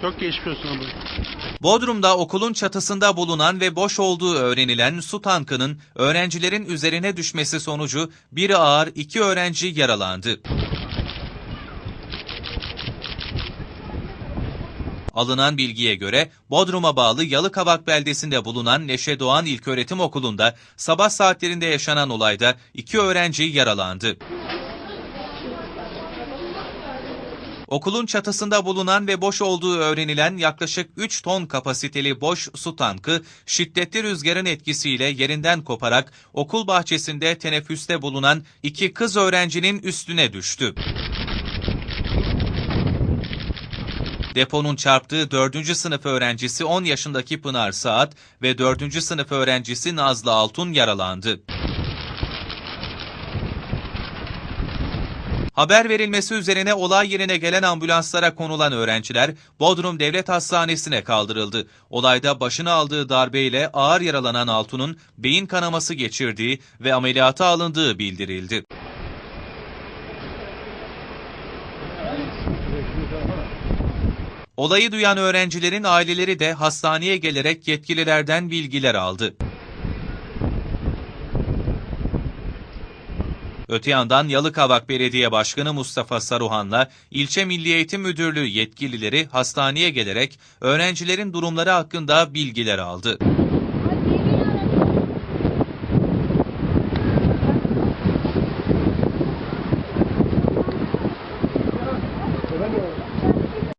Çok geçmiş. Bodrum'da okulun çatısında bulunan ve boş olduğu öğrenilen su tankının öğrencilerin üzerine düşmesi sonucu biri ağır iki öğrenci yaralandı. Alınan bilgiye göre Bodrum'a bağlı Yalıkavak beldesinde bulunan Neşe Doğan İlköğretim Okulu'nda sabah saatlerinde yaşanan olayda iki öğrenci yaralandı. Okulun çatısında bulunan ve boş olduğu öğrenilen yaklaşık 3 ton kapasiteli boş su tankı şiddetli rüzgarın etkisiyle yerinden koparak okul bahçesinde teneffüste bulunan iki kız öğrencinin üstüne düştü. Deponun çarptığı 4. sınıf öğrencisi 10 yaşındaki Pınar Saat ve 4. sınıf öğrencisi Nazlı Altun yaralandı. Haber verilmesi üzerine olay yerine gelen ambulanslara konulan öğrenciler Bodrum Devlet Hastanesi'ne kaldırıldı. Olayda başına aldığı darbeyle ağır yaralanan Altun'un beyin kanaması geçirdiği ve ameliyata alındığı bildirildi. Olayı duyan öğrencilerin aileleri de hastaneye gelerek yetkililerden bilgiler aldı. Öte yandan Yalıkavak Belediye Başkanı Mustafa Saruhan'la İlçe Milli Eğitim Müdürlüğü yetkilileri hastaneye gelerek öğrencilerin durumları hakkında bilgiler aldı.